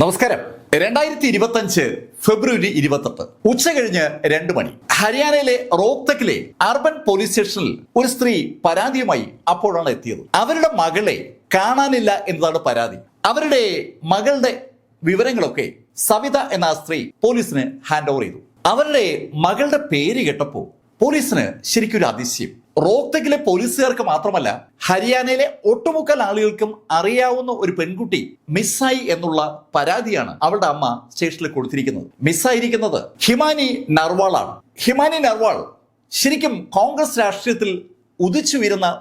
നമസ്കാരം. രണ്ടായിരത്തി ഇരുപത്തഞ്ച് ഫെബ്രുവരി ഇരുപത്തെട്ട്. ഉച്ച കഴിഞ്ഞ് രണ്ട് മണി. ഹരിയാനയിലെ റോഹ്തക്കിലെ അർബൻ പോലീസ് സ്റ്റേഷനിൽ ഒരു സ്ത്രീ പരാതിയുമായി അപ്പോഴാണ് എത്തിയത്. അവരുടെ മകളെ കാണാനില്ല എന്നതാണ് പരാതി. അവരുടെ മകളുടെ വിവരങ്ങളൊക്കെ സവിത എന്ന സ്ത്രീ പോലീസിന് ഹാൻഡ് ഓവർ ചെയ്തു. അവരുടെ മകളുടെ പേര് കേട്ടപ്പോൾ പോലീസിന് ശരിക്കൊരു അതിശയം. റോഹ്തക്കിലെ പോലീസുകാർക്ക് മാത്രമല്ല ഹരിയാനയിലെ ഒട്ടുമുക്കൽ ആളുകൾക്കും അറിയാവുന്ന ഒരു പെൺകുട്ടി മിസ്സായി എന്നുള്ള പരാതിയാണ് അവളുടെ അമ്മ സ്റ്റേഷനിൽ കൊടുത്തിരിക്കുന്നത്. മിസ്സായിരിക്കുന്നത് ഹിമാനി നർവാളാണ്. ഹിമാനി നർവാൾ ശരിക്കും കോൺഗ്രസ് രാഷ്ട്രീയത്തിൽ ഉദിച്ചു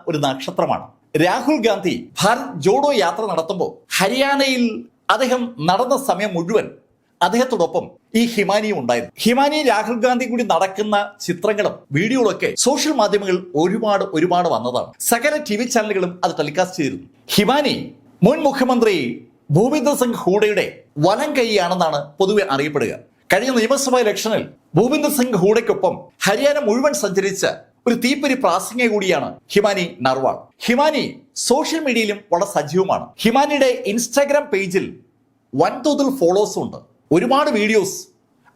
ഒരു നക്ഷത്രമാണ്. രാഹുൽ ഗാന്ധി ഭാരത് ജോഡോ യാത്ര നടത്തുമ്പോൾ ഹരിയാനയിൽ അദ്ദേഹം നടന്ന സമയം മുഴുവൻ അദ്ദേഹത്തോടൊപ്പം ഈ ഹിമാനിയും ഉണ്ടായിരുന്നു. ഹിമാനി രാഹുൽ ഗാന്ധി കൂടി നടക്കുന്ന ചിത്രങ്ങളും വീഡിയോകളൊക്കെ സോഷ്യൽ മാധ്യമങ്ങളിൽ ഒരുപാട് ഒരുപാട് വന്നതാണ്. സകല ടി വി ചാനലുകളും അത് ടെലികാസ്റ്റ് ചെയ്തിരുന്നു. ഹിമാനി മുൻ മുഖ്യമന്ത്രി ഭൂപീന്ദർ സിംഗ് ഹൂഡയുടെ വലം കൈയാണെന്നാണ് പൊതുവെ അറിയപ്പെടുക. കഴിഞ്ഞ നിയമസഭാ ഇലക്ഷനിൽ ഭൂപീന്ദർ സിംഗ് ഹൂഡയ്ക്കൊപ്പം ഹരിയാന മുഴുവൻ സഞ്ചരിച്ച ഒരു തീപ്പൊരി പ്രാസംഗിക കൂടിയാണ് ഹിമാനി നർവാൾ. ഹിമാനി സോഷ്യൽ മീഡിയയിലും വളരെ സജീവമാണ്. ഹിമാനിയുടെ ഇൻസ്റ്റാഗ്രാം പേജിൽ വൻതോതിൽ ഫോളോസും ഉണ്ട്. ഒരുപാട് വീഡിയോസ്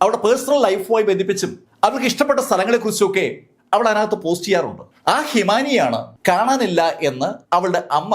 അവളുടെ പേഴ്സണൽ ലൈഫുമായി ബന്ധിപ്പിച്ചും അവൾക്ക് ഇഷ്ടപ്പെട്ട സ്ഥലങ്ങളെക്കുറിച്ചൊക്കെ അവൾ അതിനകത്ത് പോസ്റ്റ് ചെയ്യാറുണ്ട്. ആ ഹിമാനിയാണ് കാണാനില്ല എന്ന് അവളുടെ അമ്മ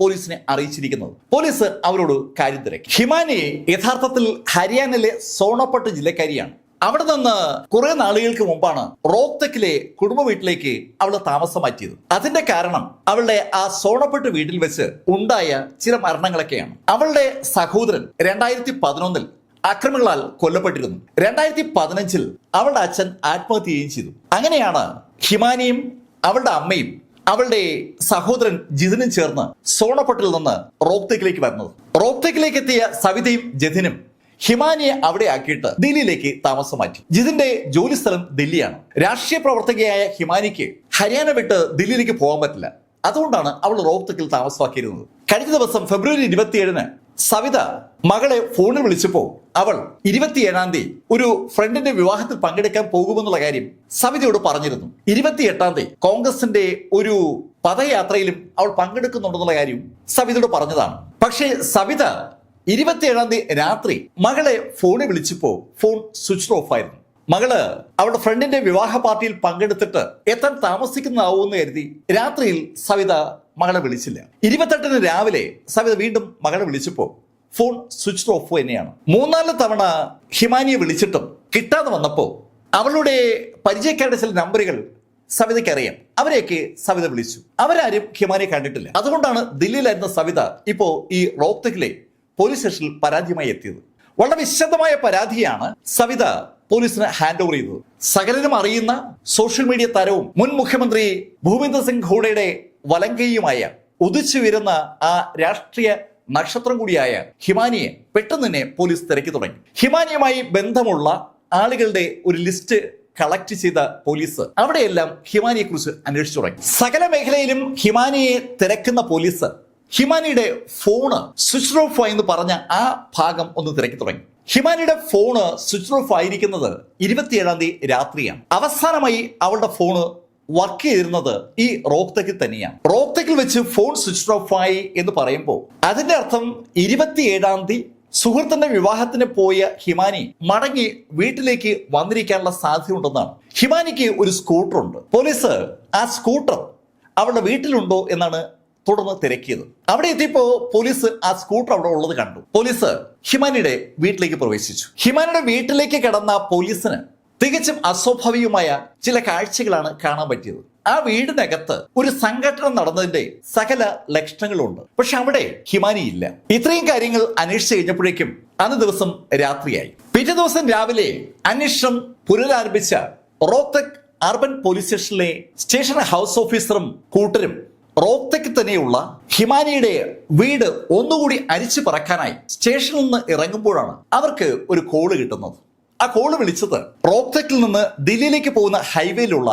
പോലീസിനെ അറിയിച്ചിരിക്കുന്നത്. പോലീസ് അവരോട് കാര്യം തിരക്കി. ഹിമാനിയെ യഥാർത്ഥത്തിൽ ഹരിയാനയിലെ സോണപ്പട്ട് ജില്ലക്കാരിയാണ്. അവിടെ നിന്ന് കുറെ നാളുകൾക്ക് മുമ്പാണ് റോക്തക്കിലെ കുടുംബ വീട്ടിലേക്ക് അവൾ താമസം മാറ്റിയത്. അതിന്റെ കാരണം അവളുടെ ആ സോണപ്പെട്ട് വീട്ടിൽ വെച്ച് ഉണ്ടായ ചില മരണങ്ങളൊക്കെയാണ്. അവളുടെ സഹോദരൻ രണ്ടായിരത്തി പതിനൊന്നിൽ അക്രമികളാൽ കൊല്ലപ്പെട്ടിരുന്നു. രണ്ടായിരത്തി പതിനഞ്ചിൽ അവളുടെ അച്ഛൻ ആത്മഹത്യ ചെയ്തു. അങ്ങനെയാണ് ഹിമാനിയും അവളുടെ അമ്മയും അവളുടെ സഹോദരൻ ജിതിനും ചേർന്ന് സോണപ്പട്ടിൽ നിന്ന് റോക്തക്കിലേക്ക് വരുന്നത്. റോക്തക്കിലേക്ക് എത്തിയ സവിതയും ജതിനും ഹിമാനിയെ അവിടെ ആക്കിയിട്ട് ദില്ലിയിലേക്ക് താമസം മാറ്റി. ജിതിന്റെ ജോലി സ്ഥലം ദില്ലിയാണ്. രാഷ്ട്രീയ പ്രവർത്തകയായ ഹിമാനിക്ക് ഹരിയാന വിട്ട് ദില്ലിയിലേക്ക് പോകാൻ പറ്റില്ല. അതുകൊണ്ടാണ് അവൾ റോഹ്തക്കിൽ താമസമാക്കിയിരുന്നത്. കഴിഞ്ഞ ദിവസം ഫെബ്രുവരി ഇരുപത്തിയേഴിന് സവിത മകളെ ഫോണിൽ വിളിച്ചപ്പോൾ അവൾ ഇരുപത്തിയേഴാം തീയതി ഒരു ഫ്രണ്ടിന്റെ വിവാഹത്തിൽ പങ്കെടുക്കാൻ പോകുമെന്നുള്ള കാര്യം സവിതയോട് പറഞ്ഞിരുന്നു. ഇരുപത്തിയെട്ടാം തീയതി കോൺഗ്രസിന്റെ ഒരു പദയാത്രയിലും അവൾ പങ്കെടുക്കുന്നുണ്ടെന്നുള്ള കാര്യം സവിതയോട് പറഞ്ഞതാണ്. പക്ഷേ സവിത ഇരുപത്തിയേഴാം തീയതി രാത്രി മകളെ ഫോണിൽ വിളിച്ചപ്പോൾ ഫോൺ സ്വിച്ച് ഓഫ് ആയിരുന്നു. മകൾ അവളുടെ ഫ്രണ്ടിന്റെ വിവാഹ പാർട്ടിയിൽ പങ്കെടുത്തിട്ട് എത്താൻ താമസിക്കുന്നതാവുമെന്ന് കരുതി രാത്രിയിൽ സവിത മകളെ വിളിച്ചില്ല. ഇരുപത്തെട്ടിന് രാവിലെ സവിത വീണ്ടും മകളെ വിളിച്ചപ്പോൾ ഫോൺ സ്വിച്ച് ഓഫ് തന്നെയാണ്. മൂന്നാൽ തവണ ഹിമാനിയെ വിളിച്ചിട്ടും കിട്ടാതെ വന്നപ്പോൾ അവളുടെ പരിചയക്കാരുടെ ചില നമ്പറുകൾ സവിതയ്ക്ക് അറിയാം. അവരെയൊക്കെ സവിത വിളിച്ചു. അവരാരും ഹിമാനിയെ കണ്ടിട്ടില്ല. അതുകൊണ്ടാണ് ദില്ലിയിലായിരുന്ന സവിത ഇപ്പോ ഈ റോഹ്തക്കിലെ പോലീസ് സ്റ്റേഷനിൽ പരാതിയുമായി എത്തിയത്. വളരെ വിശദമായ പരാതിയാണ് സവിത പോലീസിന് ഹാൻഡ് ഓവർ ചെയ്തത്. സകലരും അറിയുന്ന സോഷ്യൽ മീഡിയ താരവും മുൻ മുഖ്യമന്ത്രി ഭൂപിന്ദർ സിംഗ് ഹൂഡയുടെ വലങ്കയുമായ ഉദിച്ചു വരുന്ന ആ രാഷ്ട്രീയ നക്ഷത്രം കൂടിയായ ഹിമാനിയെ പെട്ടെന്ന് തന്നെ പോലീസ് തിരക്കി തുടങ്ങി. ഹിമാനിയുമായി ബന്ധമുള്ള ആളുകളുടെ ഒരു ലിസ്റ്റ് കളക്ട് ചെയ്ത പോലീസ് അവിടെയെല്ലാം ഹിമാനിയെ കുറിച്ച് അന്വേഷിച്ചു തുടങ്ങി. സകല മേഖലയിലും ഹിമാനിയെ തിരക്കുന്ന പോലീസ് ഹിമാനിയുടെ ഫോണ് സ്വിച്ച് ഓഫ് ആയി എന്ന് പറഞ്ഞ ആ ഭാഗം ഒന്ന് തിരക്കി തുടങ്ങി. ഹിമാനിയുടെ ഫോണ് സ്വിച്ച് ഓഫ് ആയിരിക്കുന്നത് ഇരുപത്തിയേഴാം തീയതി രാത്രിയാണ്. അവസാനമായി അവളുടെ ഫോണ് വർക്ക് ചെയ്തിരുന്നത് ഈ റോക്തക്കിൽ തന്നെയാണ്. റോക്തക്കിൽ വെച്ച് ഫോൺ സ്വിച്ച് ഓഫ് ആയി എന്ന് പറയുമ്പോൾ അതിന്റെ അർത്ഥം ഇരുപത്തിയേഴാം തീയതി സുഹൃത്തിന്റെ വിവാഹത്തിന് പോയ ഹിമാനി മടങ്ങി വീട്ടിലേക്ക് വന്നിരിക്കാനുള്ള സാധ്യതയുണ്ടെന്നാണ്. ഹിമാനിക്ക് ഒരു സ്കൂട്ടർ ഉണ്ട്. പോലീസ് ആ സ്കൂട്ടർ അവളുടെ വീട്ടിലുണ്ടോ എന്നാണ് തുടർന്ന് തിരക്കിയത്. അവിടെ എത്തിയപ്പോ പോലീസ് ആ സ്കൂട്ടർ അവിടെ ഉള്ളത് കണ്ടു. പോലീസ് ഹിമാനിയുടെ വീട്ടിലേക്ക് പ്രവേശിച്ചു. ഹിമാനിയുടെ വീട്ടിലേക്ക് കിടന്ന പോലീസിന് തികച്ചും അസ്വാഭാവികമായ ചില കാഴ്ചകളാണ് കാണാൻ പറ്റിയത്. ആ വീടിനകത്ത് ഒരു സംഘടന നടന്നതിന്റെ സകല ലക്ഷണങ്ങളുണ്ട്. പക്ഷെ അവിടെ ഹിമാനി ഇല്ല. ഇത്രയും കാര്യങ്ങൾ അന്വേഷിച്ചു കഴിഞ്ഞപ്പോഴേക്കും അന്ന് ദിവസം രാത്രിയായി. പിറ്റേ ദിവസം രാവിലെ അന്വേഷണം പുനരാരംഭിച്ച റോത്തക് അർബൻ പോലീസ് സ്റ്റേഷനിലെ സ്റ്റേഷൻ ഹൗസ് ഓഫീസറും കൂട്ടരും റോത്തക്ക് തന്നെയുള്ള ഹിമാനിയുടെ വീട് ഒന്നുകൂടി അരിച്ചു പറക്കാനായി സ്റ്റേഷനിൽ നിന്ന് ഇറങ്ങുമ്പോഴാണ് അവർക്ക് ഒരു കോൾ കിട്ടുന്നത്. ആ കോൾ വിളിച്ചത് റോത്തക്കിൽ നിന്ന് ദില്ലിയിലേക്ക് പോകുന്ന ഹൈവേയിലുള്ള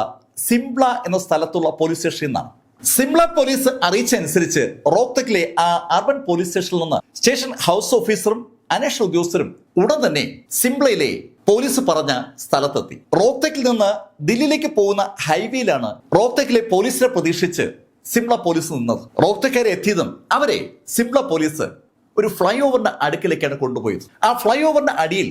സിംബ്ല എന്ന സ്ഥലത്തുള്ള പോലീസ് സ്റ്റേഷനിൽ നിന്നാണ് സിംല പോലീസ് അറിയിച്ചനുസരിച്ച് റോത്തക്കിലെ ആ അർബൻ പോലീസ് സ്റ്റേഷനിൽ നിന്ന് സ്റ്റേഷൻ ഹൗസ് ഓഫീസറും അന്വേഷണ ഉദ്യോഗസ്ഥരും ഉടൻ തന്നെ സിംബ്ലയിലെ പോലീസ് പറഞ്ഞ സ്ഥലത്തെത്തി. റോത്തക്കിൽ നിന്ന് ദില്ലിയിലേക്ക് പോകുന്ന ഹൈവേയിലാണ് റോത്തക്കിലെ പോലീസിനെ പ്രതീക്ഷിച്ച് സിംല പോലീസ് നിന്നത്. റോത്തക്കാരെ എത്തിയതും അവരെ സിംല പോലീസ് ഒരു ഫ്ലൈ ഓവറിന്റെ അടുക്കിലേക്കാണ് കൊണ്ടുപോയത്. ആ ഫ്ലൈ ഓവറിന്റെ അടിയിൽ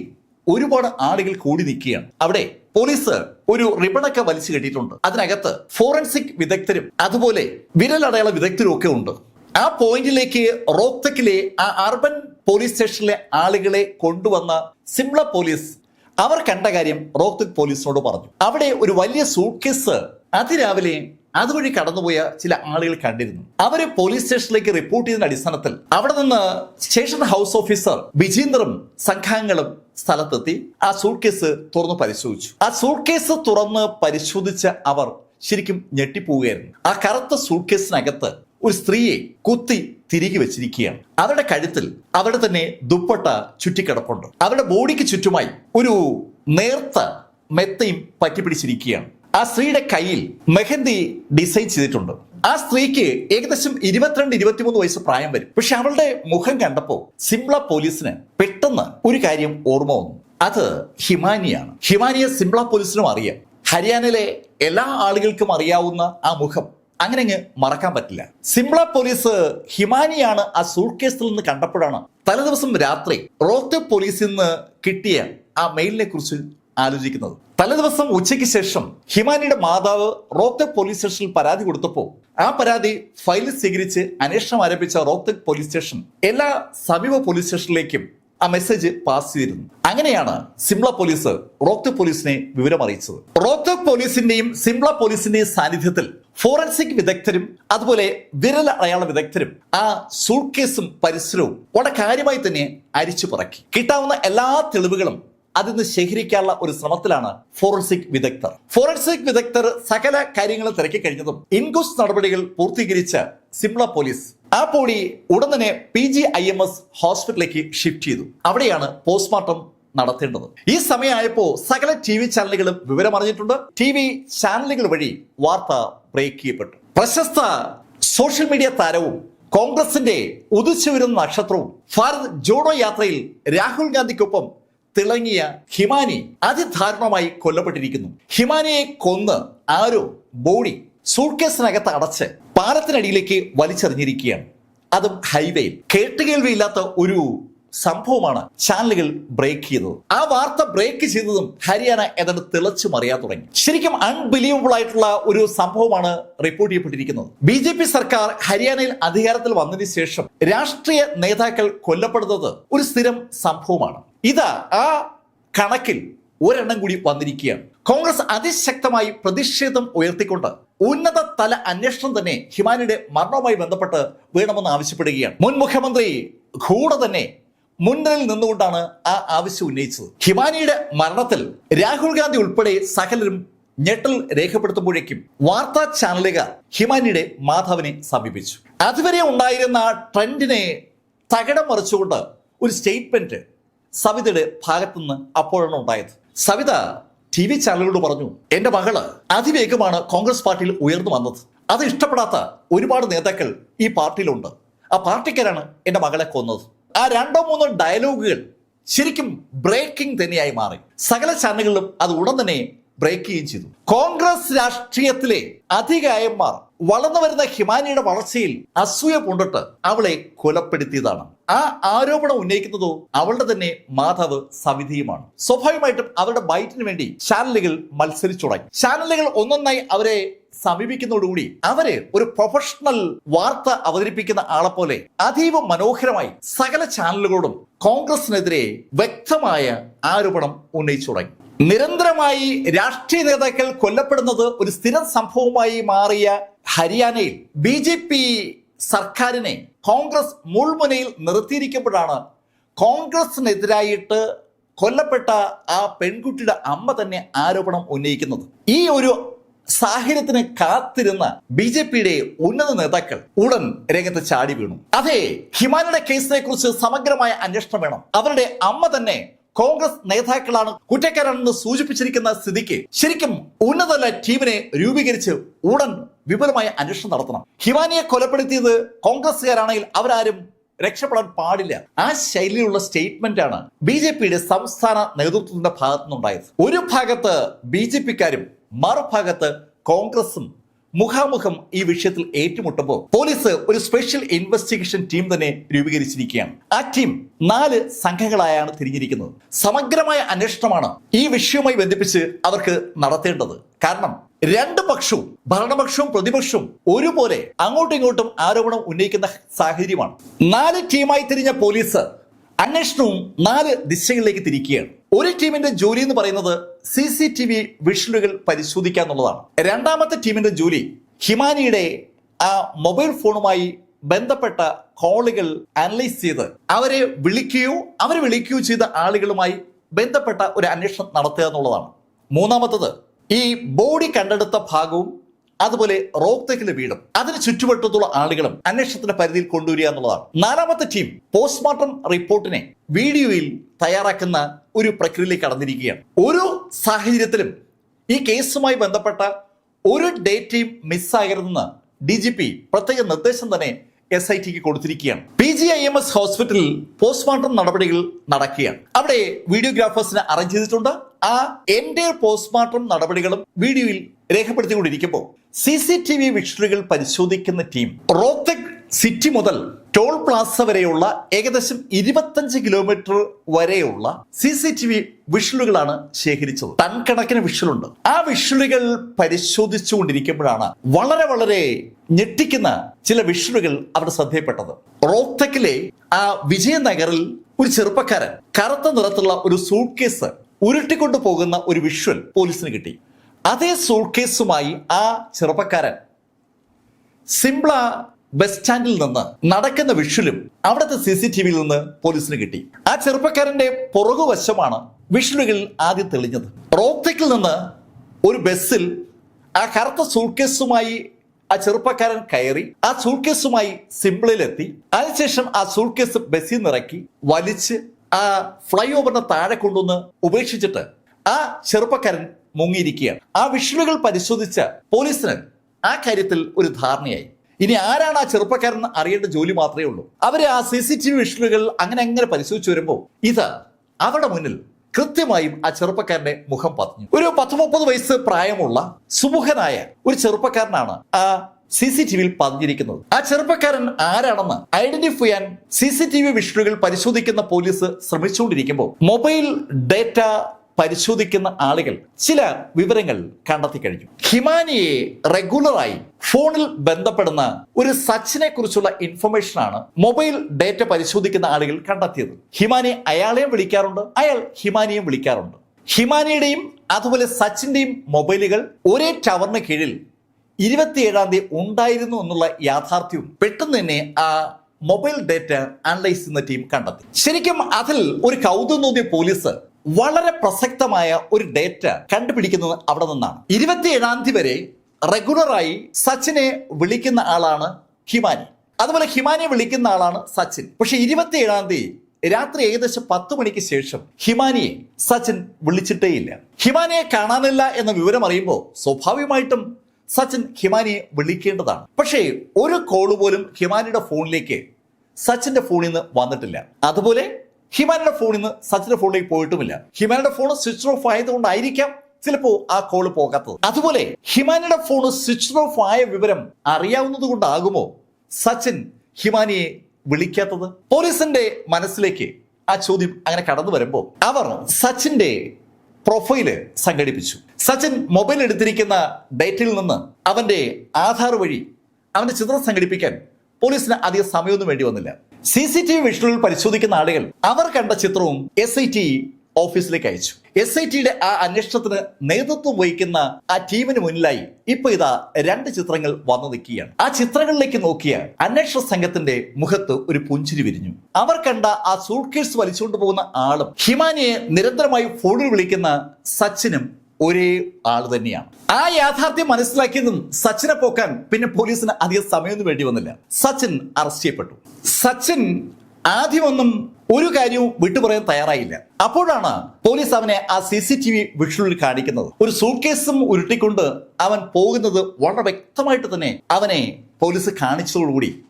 ഒരുപാട് ആളുകൾ കൂടി നിൽക്കുകയാണ്. അവിടെ പോലീസ് ഒരു റിബണൊക്കെ വലിച്ചു കെട്ടിയിട്ടുണ്ട്. അതിനകത്ത് ഫോറൻസിക് വിദഗ്ധരും അതുപോലെ വിരലടയാള വിദഗ്ധരും ഒക്കെ ഉണ്ട്. ആ പോയിന്റിലേക്ക് റോക്തക്കിലെ ആ അർബൻ പോലീസ് സ്റ്റേഷനിലെ ആളുകളെ കൊണ്ടുവന്ന സിംല പോലീസ് അവർ കണ്ട കാര്യം റോക്തക് പോലീസിനോട് പറഞ്ഞു. അവിടെ ഒരു വലിയ സൂട്ട് കേസ് അതിരാവിലെ അതുവഴി കടന്നുപോയ ചില ആളുകൾ കണ്ടിരുന്നു. അവർ പോലീസ് സ്റ്റേഷനിലേക്ക് റിപ്പോർട്ട് ചെയ്തതിന്റെ അടിസ്ഥാനത്തിൽ അവിടെ നിന്ന് സ്റ്റേഷൻ ഹൗസ് ഓഫീസർ ബിജീന്ദറും സംഘാംഗങ്ങളും സ്ഥലത്തെത്തി ആ സൂട്ട് കേസ് തുറന്ന് പരിശോധിച്ചു. ആ സൂട്ട് കേസ് തുറന്ന് പരിശോധിച്ച അവർ ശരിക്കും ഞെട്ടിപ്പോവുകയായിരുന്നു. ആ കറുത്ത സൂട്ട് കേസിനകത്ത് ഒരു സ്ത്രീയെ കുത്തി തിരികെ വെച്ചിരിക്കുകയാണ്. അവരുടെ കഴുത്തിൽ അവരുടെ തന്നെ ദുപ്പട്ട ചുറ്റിക്കിടപ്പുണ്ട്. അവരുടെ ബോഡിക്ക് ചുറ്റുമായി ഒരു നേർത്ത മെത്തയും പറ്റിപ്പിടിച്ചിരിക്കുകയാണ്. ആ സ്ത്രീയുടെ കയ്യിൽ മെഹന്തി ഡിസൈൻ ചെയ്തിട്ടുണ്ട്. ആ സ്ത്രീക്ക് ഏകദേശം ഇരുപത്തിരണ്ട് ഇരുപത്തിമൂന്ന് വയസ്സ് പ്രായം വരും. പക്ഷെ അവളുടെ മുഖം കണ്ടപ്പോൾ സിംല പോലീസിന് പെട്ടെന്ന് ഒരു കാര്യം ഓർമ്മ വന്നു. അത് ഹിമാനിയാണ്. ഹിമാനിയെ സിംല പോലീസിനും അറിയാം. ഹരിയാനയിലെ എല്ലാ ആളുകൾക്കും അറിയാവുന്ന ആ മുഖം. അങ്ങനെ അങ്ങ് മറക്കാൻ പറ്റില്ല. സിംല പോലീസ് ഹിമാനിയാണ് ആ സൂട്ട് കേസിൽ നിന്ന് കണ്ടപ്പോഴാണ് തലേദിവസം രാത്രി റോത്തെ പോലീസിൽ നിന്ന് കിട്ടിയ ആ മെയിലിനെ കുറിച്ച് ആലോചിക്കുന്നത്. തലേദിവസം ഉച്ചയ്ക്ക് ശേഷം ഹിമാനിയുടെ മാതാവ് റോത്തക് പോലീസ് സ്റ്റേഷനിൽ പരാതി കൊടുത്തപ്പോൾ ആ പരാതി ഫയലിൽ സ്വീകരിച്ച് അന്വേഷണം ആരംഭിച്ച റോത്തക് പോലീസ് സ്റ്റേഷൻ എല്ലാ സമീപ പോലീസ് സ്റ്റേഷനിലേക്കും ആ മെസ്സേജ് പാസ് ചെയ്തിരുന്നു. അങ്ങനെയാണ് സിംല പോലീസ് റോത്തക് പോലീസിനെ വിവരം അറിയിച്ചത്. റോത്തക് പോലീസിന്റെയും സിംല പോലീസിന്റെയും സാന്നിധ്യത്തിൽ ഫോറൻസിക് വിദഗ്ധരും അതുപോലെ വിരൽ അടയാള വിദഗ്ധരും ആ സൂട്ട് കേസും പരിസരവും വളരെ കാര്യമായി തന്നെ അരിച്ചു പറക്കി. കിട്ടാവുന്ന എല്ലാ തെളിവുകളും അതിൽ നിന്ന് ശേഖരിക്കാനുള്ള ഒരു ശ്രമത്തിലാണ് ഫോറൻസിക് വിദഗ്ധർ. ഫോറൻസിക് വിദഗ്ധർ സകല കാര്യങ്ങളും തിരക്കി കഴിഞ്ഞതും ഇൻക്വസ്റ്റ് നടപടികൾ പൂർത്തീകരിച്ച സിംല പോലീസ് ആ പോളി ഉടൻ തന്നെ P G I M S ഹോസ്പിറ്റലിലേക്ക് ഷിഫ്റ്റ് ചെയ്തു. അവിടെയാണ് പോസ്റ്റ്മോർട്ടം നടത്തേണ്ടത്. ഈ സമയമായപ്പോൾ സകല ടി വി ചാനലുകളും വിവരം അറിഞ്ഞിട്ടുണ്ട്. ടി വി ചാനലുകൾ വഴി വാർത്ത ബ്രേക്ക് ചെയ്യപ്പെട്ടു. പ്രശസ്ത സോഷ്യൽ മീഡിയ താരവും കോൺഗ്രസിന്റെ ഉദിച്ചു വരുന്ന നക്ഷത്രവും ഭാരത് ജോഡോ യാത്രയിൽ രാഹുൽ ഗാന്ധിക്കൊപ്പം തിളങ്ങിയ ഹിമാനി അതിദാരുണമായി കൊല്ലപ്പെട്ടിരിക്കുന്നു. ഹിമാനിയെ കൊന്ന് ആരോ ബോഡി സൂട്ട്കേസിനകത്ത് അടച്ച് പാലത്തിനടിയിലേക്ക് വലിച്ചെറിഞ്ഞിരിക്കുകയാണ്. അതും ഹൈവേയിൽ. കേട്ടുകേൾവിയില്ലാത്ത ഒരു സംഭവമാണ് ചാനലുകൾ ബ്രേക്ക് ചെയ്തത്. ആ വാർത്ത ബ്രേക്ക് ചെയ്തതും ഹരിയാന ഏതാണ്ട് തിളച്ചു മറിയാൻ തുടങ്ങി. ശരിക്കും അൺബിലീവബിൾ ആയിട്ടുള്ള ഒരു സംഭവമാണ് റിപ്പോർട്ട് ചെയ്യപ്പെട്ടിരിക്കുന്നത്. ബി ജെ പി സർക്കാർ ഹരിയാനയിൽ അധികാരത്തിൽ വന്നതിന് ശേഷം രാഷ്ട്രീയ നേതാക്കൾ കൊല്ലപ്പെടുന്നത് ഒരു സ്ഥിരം സംഭവമാണ്. ഇതാ ആ കണക്കിൽ ഒരെണ്ണം കൂടി വന്നിരിക്കുകയാണ്. കോൺഗ്രസ് അതിശക്തമായി പ്രതിഷേധം ഉയർത്തിക്കൊണ്ട് ഉന്നത തല അന്വേഷണം തന്നെ ഹിമാനിയുടെ മരണവുമായി ബന്ധപ്പെട്ട് വേണമെന്ന് ആവശ്യപ്പെടുകയാണ്. മുൻ മുഖ്യമന്ത്രി ഘൂഡ തന്നെ മുൻനിരയിൽ നിന്നുകൊണ്ടാണ് ആ ആവശ്യം ഉന്നയിച്ചത്. ഹിമാനിയുടെ മരണത്തിൽ രാഹുൽ ഗാന്ധി ഉൾപ്പെടെ സകലരും ഞെട്ടൽ രേഖപ്പെടുത്തുമ്പോഴേക്കും വാർത്താ ചാനലുകാർ ഹിമാനിയുടെ മാധവനെ സമീപിച്ചു. അതുവരെ ഉണ്ടായിരുന്ന ട്രെൻഡിനെ തകിടം മറിച്ചുകൊണ്ട് ഒരു സ്റ്റേറ്റ്മെന്റ് സവിതയുടെ ഭാഗത്തുനിന്ന് അപ്പോഴാണ് ഉണ്ടായത്. സവിത ടി വി ചാനലുകളോട് പറഞ്ഞു എന്റെ മകൾ അതിവേഗമാണ് കോൺഗ്രസ് പാർട്ടിയിൽ ഉയർന്നു വന്നത്. അത് ഇഷ്ടപ്പെടാത്ത ഒരുപാട് നേതാക്കൾ ഈ പാർട്ടിയിലുണ്ട്. ആ പാർട്ടിക്കാരാണ് എന്റെ മകളെ കൊന്നത്. ആ രണ്ടോ മൂന്നോ ഡയലോഗുകൾ ശരിക്കും ബ്രേക്കിംഗ് തന്നെയായി മാറി. സകല ചാനലുകളിലും അത് ഉടൻ തന്നെ ബ്രേക്ക് ചെയ്യുകയും ചെയ്തു. കോൺഗ്രസ് രാഷ്ട്രീയത്തിലെ അധികായന്മാർ വളർന്നു വരുന്ന ഹിമാനിയുടെ വളർച്ചയിൽ അസൂയ കൊണ്ടിട്ട് അവളെ കൊലപ്പെടുത്തിയതാണ്. ആ ആരോപണം ഉന്നയിക്കുന്നതോ അവളുടെ തന്നെ മാതാവ് സവിധിയുമാണ്. സ്വാഭാവികമായിട്ടും അവരുടെ ബൈറ്റിന് വേണ്ടി ചാനലുകൾ മത്സരിച്ചു തുടങ്ങി ചാനലുകൾ ഒന്നൊന്നായി അവരെ സമീപിക്കുന്നതോടുകൂടി അവർ ഒരു പ്രൊഫഷണൽ വാർത്ത അവതരിപ്പിക്കുന്ന ആളെ പോലെ അതീവ മനോഹരമായി സകല ചാനലുകളോടും കോൺഗ്രസിനെതിരെ വ്യക്തമായ ആരോപണം ഉന്നയിച്ചു തുടങ്ങി നിരന്തരമായി രാഷ്ട്രീയ നേതാക്കൾ കൊല്ലപ്പെടുന്നത് ഒരു സ്ഥിരം സംഭവമായി മാറിയ ഹരിയാനയിൽ ബി സർക്കാരിനെ കോൺഗ്രസ് മുൾമുനയിൽ നിർത്തിയിരിക്കുമ്പോഴാണ് കോൺഗ്രസിനെതിരായിട്ട് കൊല്ലപ്പെട്ട ആ പെൺകുട്ടിയുടെ അമ്മ തന്നെ ആരോപണം ഉന്നയിക്കുന്നത്. ഈ ഒരു സാഹചര്യത്തിന് കാത്തിരുന്ന ബി ജെ പിയുടെ ഉന്നത നേതാക്കൾ ഉടൻ രംഗത്ത് ചാടി വീണു. അതെ ഹിമാനിയുടെ കേസിനെ കുറിച്ച് സമഗ്രമായ അന്വേഷണം വേണം. അവരുടെ അമ്മ തന്നെ കോൺഗ്രസ് നേതാക്കളാണ് കുറ്റക്കാരാണെന്ന് സൂചിപ്പിച്ചിരിക്കുന്ന സ്ഥിതിക്ക് ശരിക്കും ഉന്നതല ടീമിനെ രൂപീകരിച്ച് ഉടൻ വിപുലമായ അന്വേഷണം നടത്തണം. ഹിമാനിയെ കൊലപ്പെടുത്തിയത് കോൺഗ്രസ്സുകാരാണെങ്കിൽ അവരാരും രക്ഷപ്പെടാൻ പാടില്ല. ആ ശൈലിയിലുള്ള സ്റ്റേറ്റ്മെന്റ് ആണ് ബി ജെ പിയുടെ സംസ്ഥാന നേതൃത്വത്തിന്റെ ഭാഗത്തുനിന്നുണ്ടായത്. ഒരു ഭാഗത്ത് ബി ജെ പിക്കാരും മറുഭാഗത്ത് കോൺഗ്രസും മുഖാമുഖം ഈ വിഷയത്തിൽ ഏറ്റുമുട്ടുമ്പോൾ പോലീസ് ഒരു സ്പെഷ്യൽ ഇൻവെസ്റ്റിഗേഷൻ ടീം തന്നെ രൂപീകരിച്ചിരിക്കുകയാണ്. ആ ടീം നാല് സംഘങ്ങളായാണ് തിരിഞ്ഞിരിക്കുന്നത്. സമഗ്രമായ അന്വേഷണമാണ് ഈ വിഷയവുമായി ബന്ധിപ്പിച്ച് അവർക്ക് നടത്തേണ്ടത്. കാരണം രണ്ട് പക്ഷവും ഭരണപക്ഷവും പ്രതിപക്ഷവും ഒരുപോലെ അങ്ങോട്ടും ഇങ്ങോട്ടും ആരോപണം ഉന്നയിക്കുന്ന സാഹചര്യമാണ്. നാല് ടീമായി തിരിഞ്ഞ പോലീസ് അന്വേഷണവും നാല് ദിശകളിലേക്ക് തിരിക്കുകയാണ്. ഒരു ടീമിന്റെ ജോലി എന്ന് പറയുന്നത് സി സി ടി വി വിഷലുകൾ പരിശോധിക്കുക എന്നുള്ളതാണ്. രണ്ടാമത്തെ ടീമിന്റെ ജോലി ഹിമാനിയുടെ ആ മൊബൈൽ ഫോണുമായി ബന്ധപ്പെട്ട കോളുകൾ അനലൈസ് ചെയ്ത് അവരെ വിളിക്കുകയോ അവരെ വിളിക്കുകയോ ചെയ്ത ആളുകളുമായി ബന്ധപ്പെട്ട ഒരു അന്വേഷണം നടത്തുക എന്നുള്ളതാണ്. മൂന്നാമത്തത് ഈ ബോഡി കണ്ടെടുത്ത ഭാഗവും അതുപോലെ റോക്തക്കിലെ വീടും അതിന് ചുറ്റുവട്ടത്തുള്ള ആളുകളും അന്വേഷണത്തിന്റെ പരിധിയിൽ കൊണ്ടുവരിക എന്നുള്ളതാണ്. നാലാമത്തെ ടീം പോസ്റ്റ്മോർട്ടം റിപ്പോർട്ടിനെ വീഡിയോയിൽ തയ്യാറാക്കുന്ന ഒരു പ്രക്രിയയിലേക്ക് കടന്നിരിക്കുകയാണ്. ഓരോ സാഹചര്യത്തിലും ഈ കേസുമായി ബന്ധപ്പെട്ട ഒരു ഡേറ്റയും മിസ്സാകരുതെന്ന് ഡി ജി പി പ്രത്യേക നിർദ്ദേശം തന്നെ എസ് ഐ ടിക്ക് കൊടുത്തിരിക്കുകയാണ്. P G I M S ഹോസ്പിറ്റലിൽ പോസ്റ്റ്മോർട്ടം നടപടികൾ നടക്കുകയാണ്. അവിടെ വീഡിയോഗ്രാഫേഴ്സിനെ അറേഞ്ച് ചെയ്തിട്ടുണ്ട്. ആ എന്റെ പോസ്റ്റ്മോർട്ടം നടപടികളും വീഡിയോയിൽ രേഖപ്പെടുത്തിക്കൊണ്ടിരിക്കുമ്പോൾ സി സി ടി വി വിഷ്വലുകൾ പരിശോധിക്കുന്ന ടീം റോത്തക് സിറ്റി മുതൽ ടോൾ പ്ലാസ വരെയുള്ള ഏകദേശം ഇരുപത്തഞ്ച് കിലോമീറ്റർ വരെയുള്ള സി സി ടി വി വിഷലുകളാണ് ശേഖരിച്ചത്. ടൺ കണക്കിന് വിഷലുണ്ട് ആ വിഷ്വലുകൾ പരിശോധിച്ചുകൊണ്ടിരിക്കുമ്പോഴാണ് വളരെ വളരെ ഞെട്ടിക്കുന്ന ചില വിഷലുകൾ അവിടെ ശ്രദ്ധയപ്പെട്ടത്. റോത്തക്കിലെ ആ വിജയനഗറിൽ ഒരു ചെറുപ്പക്കാരൻ കറുത്ത നിറത്തുള്ള ഒരു സൂട്ട് കേസ് ഉരുട്ടിക്കൊണ്ടു പോകുന്ന ഒരു വിഷ്വൽ പോലീസിന് കിട്ടി. അതേ സൂട്ട് കേസുമായി ആ ചെറുപ്പക്കാരൻ സിംപ്ല ബസ് സ്റ്റാൻഡിൽ നിന്ന് നടക്കുന്ന വിഷ്വലും അവിടുത്തെ സി സി ടി വിയിൽ നിന്ന് പോലീസിന് കിട്ടി. ആ ചെറുപ്പക്കാരന്റെ പുറകുവശമാണ് വിഷ്വലുകൾ ആദ്യം തെളിഞ്ഞത്. റോക്തക്കിൽ നിന്ന് ഒരു ബസ്സിൽ ആ കറുത്ത സൂട്ട്കേസുമായി ആ ചെറുപ്പക്കാരൻ കയറി ആ സൂട്ട്കേസുമായി സിംപിളിലെത്തി അതിനുശേഷം ആ സൂട്ട്കേസ് ബസ്സിൽ നിറക്കി വലിച്ച് ആ ഫ്ലൈ ഓവറിന് താഴെ കൊണ്ടുവന്ന് ഉപേക്ഷിച്ചിട്ട് ആ ചെറുപ്പക്കാരൻ മുങ്ങിയിരിക്കുകയാണ്. ആ വിഷ്വലുകൾ പരിശോധിച്ച പോലീസിന് ആ കാര്യത്തിൽ ഒരു ധാരണയായി. ഇനി ആരാണ് ആ ചെറുപ്പക്കാരൻ അറിയേണ്ട ജോലി മാത്രമേ ഉള്ളൂ. അവർ ആ സി സി ടി വി വിഷ്വലുകൾ അങ്ങനെ അങ്ങനെ പരിശോധിച്ചു വരുമ്പോൾ ഇത് അവരുടെ മുന്നിൽ കൃത്യമായും ആ ചെറുപ്പക്കാരന്റെ മുഖം പതിഞ്ഞു. ഒരു പത്ത് മുപ്പത് വയസ്സ് പ്രായമുള്ള സുമുഖനായ ഒരു ചെറുപ്പക്കാരനാണ് ആ സി സി ടി വിയിൽ പതിഞ്ഞിരിക്കുന്നത്. ആ ചെറുപ്പക്കാരൻ ആരാണെന്ന് ഐഡന്റിഫൈ ചെയ്യാൻ സി സി ടി വി വിഷ്വലുകൾ പരിശോധിക്കുന്ന പോലീസ് ശ്രമിച്ചുകൊണ്ടിരിക്കുമ്പോൾ മൊബൈൽ ഡേറ്റ പരിശോധിക്കുന്ന ആളുകൾ ചില വിവരങ്ങൾ കണ്ടെത്തി കഴിഞ്ഞു. ഹിമാനിയെ റെഗുലറായി ഫോണിൽ ബന്ധപ്പെടുന്ന ഒരു സച്ചിനെ കുറിച്ചുള്ള ഇൻഫർമേഷൻ ആണ് മൊബൈൽ ഡേറ്റ പരിശോധിക്കുന്ന ആളുകൾ കണ്ടെത്തിയത്. ഹിമാനി അയാളെയും വിളിക്കാറുണ്ട് അയാൾ ഹിമാനിയെയും വിളിക്കാറുണ്ട്. ഹിമാനിയുടെയും അതുപോലെ സച്ചിന്റെയും മൊബൈലുകൾ ഒരേ ടവറിന് കീഴിൽ ഇരുപത്തിയേഴാം തീയതി ഉണ്ടായിരുന്നു എന്നുള്ള യാഥാർത്ഥ്യവും പെട്ടെന്ന് തന്നെ ആ മൊബൈൽ ഡേറ്റ അനലൈസ് ചെയ്യുന്ന ടീം കണ്ടെത്തി. ശരിക്കും അതിൽ ഒരു കൗതുകം തോന്നിയ പോലീസ് വളരെ പ്രസക്തമായ ഒരു ഡേറ്റ കണ്ടുപിടിക്കുന്നത് അവിടെ നിന്നാണ്. ഇരുപത്തിയേഴാം തീയതി വരെ റെഗുലറായി സച്ചിനെ വിളിക്കുന്ന ആളാണ് ഹിമാനി. അതുപോലെ ഹിമാനിയെ വിളിക്കുന്ന ആളാണ് സച്ചിൻ. പക്ഷെ ഇരുപത്തിയേഴാം തീയതി രാത്രി ഏകദേശം പത്ത് മണിക്ക് ശേഷം ഹിമാനിയെ സച്ചിൻ വിളിച്ചിട്ടേയില്ല. ഹിമാനിയെ കാണാനില്ല എന്ന വിവരം അറിയുമ്പോൾ സ്വാഭാവികമായിട്ടും സച്ചിൻ ഹിമാനിയെ വിളിക്കേണ്ടതാണ്. പക്ഷേ ഒരു കോൾ പോലും ഹിമാനിയുടെ ഫോണിലേക്ക് സച്ചിന്റെ ഫോണിൽ നിന്ന് വന്നിട്ടില്ല. അതുപോലെ ഹിമാനിയുടെ ഫോണിൽ നിന്ന് സച്ചിന്റെ ഫോണിലേക്ക് പോയിട്ടുമില്ല. ഹിമാനിയുടെ ഫോൺ സ്വിച്ച് ഓഫ് ആയതുകൊണ്ടായിരിക്കാം ചിലപ്പോ ആ കോൾ പോകാത്തത്. അതുപോലെ ഹിമാനിയുടെ ഫോൺ സ്വിച്ച് ഓഫ് ആയ വിവരം അറിയാവുന്നത് കൊണ്ടാകുമോ സച്ചിൻ ഹിമാനിയെ വിളിക്കാത്തത്? പോലീസിന്റെ മനസ്സിലേക്ക് ആ ചോദ്യം അങ്ങനെ കടന്നു വരുമ്പോൾ അവർ സച്ചിന്റെ പ്രൊഫൈൽ സംഘടിപ്പിച്ചു. സച്ചിൻ മൊബൈൽ എടുത്തിരിക്കുന്ന ഡേറ്റയിൽ നിന്ന് അവന്റെ ആധാർ വഴി അവന്റെ ചിത്രം സംഘടിപ്പിക്കാൻ പോലീസിന് അധികം സമയമൊന്നും വേണ്ടി വന്നില്ല. സി സി ടി വി പരിശോധിക്കുന്ന ആളുകൾ അവർ കണ്ട ചിത്രവും എസ് ഐ ടി ഓഫീസിലേക്ക് അയച്ചു. എസ് ഐ ടിയുടെ ആ അന്വേഷണത്തിന് നേതൃത്വം വഹിക്കുന്ന ആ ടീമിന് മുന്നിലായി ഇപ്പൊ ഇതാ രണ്ട് ചിത്രങ്ങൾ വന്നു നിൽക്കുകയാണ്. ആ ചിത്രങ്ങളിലേക്ക് നോക്കിയ അന്വേഷണ സംഘത്തിന്റെ മുഖത്ത് ഒരു പുഞ്ചിരി വിരിഞ്ഞു. അവർ കണ്ട ആ സൂട്ട് കേസ് വലിച്ചുകൊണ്ട് പോകുന്ന ആളും ഹിമാനിയെ നിരന്തരമായി ഫോണിൽ വിളിക്കുന്ന സച്ചിനും ഒരേ ആൾ തന്നെയാണ്. ആ യാഥാർത്ഥ്യം മനസ്സിലാക്കിയതും സച്ചിനെ പോക്കാൻ പിന്നെ പോലീസിന് അധികം സമയമൊന്നും വേണ്ടി വന്നില്ല. സച്ചിൻ അറസ്റ്റ് ചെയ്യപ്പെട്ടു. സച്ചിൻ ആദ്യമൊന്നും ഒരു കാര്യവും വിട്ടുപറയാൻ തയ്യാറായില്ല. അപ്പോഴാണ് പോലീസ് അവനെ ആ സി സി ടി വി വിഷുവിൽ കാണിക്കുന്നത്. ഒരു സൂട്ട് കേസും ഉരുട്ടിക്കൊണ്ട് അവൻ പോകുന്നത് വളരെ വ്യക്തമായിട്ട് തന്നെ അവനെ പോലീസ് കാണിച്ചതോടുകൂടി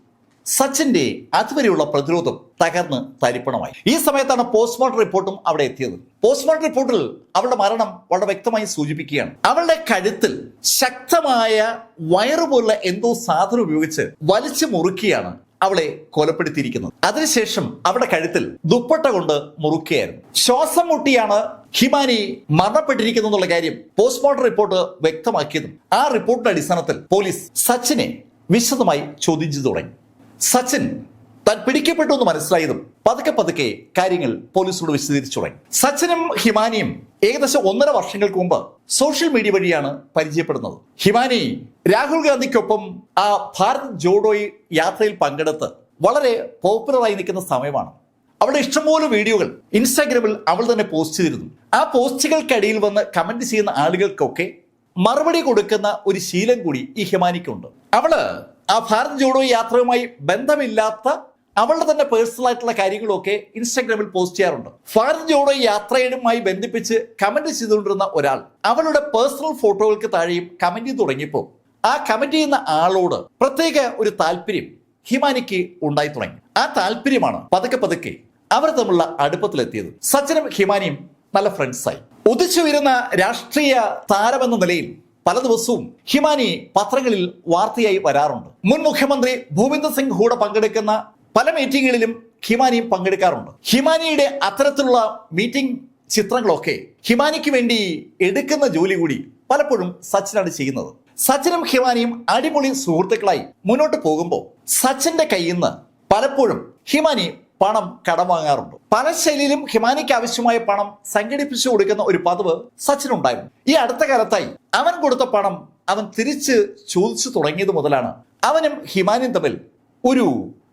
സച്ചിന്റെ അതുവരെയുള്ള പ്രതിരോധം തകർന്ന് തരിപ്പണമായി. ഈ സമയത്താണ് പോസ്റ്റ്മോർട്ടം റിപ്പോർട്ടും അവിടെ എത്തിയത്. പോസ്റ്റ്മോർട്ടം റിപ്പോർട്ടിൽ അവളുടെ മരണം വളരെ വ്യക്തമായി സൂചിപ്പിക്കുകയാണ്. അവളുടെ കഴുത്തിൽ ശക്തമായ വയറുപോലുള്ള എന്തോ സാധനം ഉപയോഗിച്ച് വലിച്ചു മുറുക്കിയാണ് അവളെ കൊലപ്പെടുത്തിയിരിക്കുന്നത്. അതിനുശേഷം അവളുടെ കഴുത്തിൽ ദുപ്പട്ട കൊണ്ട് മുറുക്കുകയായിരുന്നു ശ്വാസം മുട്ടിയാണ് ഹിമാനി മരണപ്പെട്ടിരിക്കുന്നു എന്നുള്ള കാര്യം പോസ്റ്റ്മോർട്ടം റിപ്പോർട്ട് വ്യക്തമാക്കിയതും ആ റിപ്പോർട്ടിന്റെ അടിസ്ഥാനത്തിൽ പോലീസ് സച്ചിനെ വിശദമായി ചോദ്യം ചെയ്തു തുടങ്ങി. സച്ചിൻ താൻ പിടിക്കപ്പെട്ടു എന്ന് മനസ്സിലായതും പതുക്കെ പതുക്കെ കാര്യങ്ങൾ പോലീസിനോട് വിശദീകരിച്ചു തുടങ്ങി. സച്ചിനും ഹിമാനിയും ഏകദേശം ഒന്നര വർഷങ്ങൾക്ക് മുമ്പ് സോഷ്യൽ മീഡിയ വഴിയാണ് പരിചയപ്പെടുന്നത്. ഹിമാനി രാഹുൽ ഗാന്ധിക്കൊപ്പം ആ ഭാരത് ജോഡോയി യാത്രയിൽ പങ്കെടുത്ത് വളരെ പോപ്പുലറായി നിൽക്കുന്ന സമയമാണ്. അവളുടെ ഇഷ്ടംപോലെ വീഡിയോകൾ ഇൻസ്റ്റാഗ്രാമിൽ അവൾ തന്നെ പോസ്റ്റ് ചെയ്തിരുന്നു. ആ പോസ്റ്റുകൾക്കിടയിൽ വന്ന് കമന്റ് ചെയ്യുന്ന ആളുകൾക്കൊക്കെ മറുപടി കൊടുക്കുന്ന ഒരു ശീലം കൂടി ഈ ഹിമാനിക്കുണ്ട്. അവൾ ആ ഭാരത് ജോഡോ യാത്രയുമായി ബന്ധമില്ലാത്ത അവളുടെ തന്നെ പേഴ്സണൽ ആയിട്ടുള്ള കാര്യങ്ങളൊക്കെ ഇൻസ്റ്റാഗ്രാമിൽ പോസ്റ്റ് ചെയ്യാറുണ്ട്. ഭാരത് ജോഡോ യാത്രയുമായി ബന്ധിപ്പിച്ച് കമന്റ് ചെയ്തുകൊണ്ടിരുന്ന ഒരാൾ അവളുടെ പേഴ്സണൽ ഫോട്ടോകൾക്ക് താഴെയും കമന്റ് ചെയ്ത് തുടങ്ങിയപ്പോൾ ആ കമന്റ് ചെയ്യുന്ന ആളോട് പ്രത്യേക ഒരു താല്പര്യം ഹിമാനിക്ക് ഉണ്ടായി തുടങ്ങി. ആ താല്പര്യമാണ് പതുക്കെ പതുക്കെ അവർ തമ്മിലുള്ള അടുപ്പത്തിലെത്തിയത്. സച്ചിനും ഹിമാനിയും നല്ല ഫ്രണ്ട്സായി ഉദിച്ചു വരുന്ന രാഷ്ട്രീയ താരമെന്ന നിലയിൽ പല ദിവസവും ഹിമാനി പത്രങ്ങളിൽ വാർത്തയായി വരാറുണ്ട്. മുൻ മുഖ്യമന്ത്രി ഭൂപിന്ദർ സിംഗ് ഹൂഡ പങ്കെടുക്കുന്ന പല മീറ്റിങ്ങുകളിലും ഹിമാനി പങ്കെടുക്കാറുണ്ട്. ഹിമാനിയുടെ അത്തരത്തിലുള്ള മീറ്റിംഗ് ചിത്രങ്ങളൊക്കെ ഹിമാനിക്ക് വേണ്ടി എടുക്കുന്ന ജോലി കൂടി പലപ്പോഴും സച്ചിനാണ് ചെയ്യുന്നത്. സച്ചിനും ഹിമാനിയും അടിപൊളി സുഹൃത്തുക്കളായി മുന്നോട്ട് പോകുമ്പോൾ സച്ചിന്റെ കയ്യിൽ നിന്ന് പലപ്പോഴും ഹിമാനി പണം കടം വാങ്ങാറുണ്ട് പല ശൈലിയിലും ഹിമാനിക്ക് ആവശ്യമായ പണം സംഘടിപ്പിച്ചു കൊടുക്കുന്ന ഒരു പതിവ് സച്ചിൻ ഉണ്ടായിരുന്നു. ഈ അടുത്ത കാലത്തായി അവൻ കൊടുത്ത പണം അവൻ തിരിച്ച് ചോദിച്ചു തുടങ്ങിയത് മുതലാണ് അവനും ഹിമാനിയും തമ്മിൽ ഒരു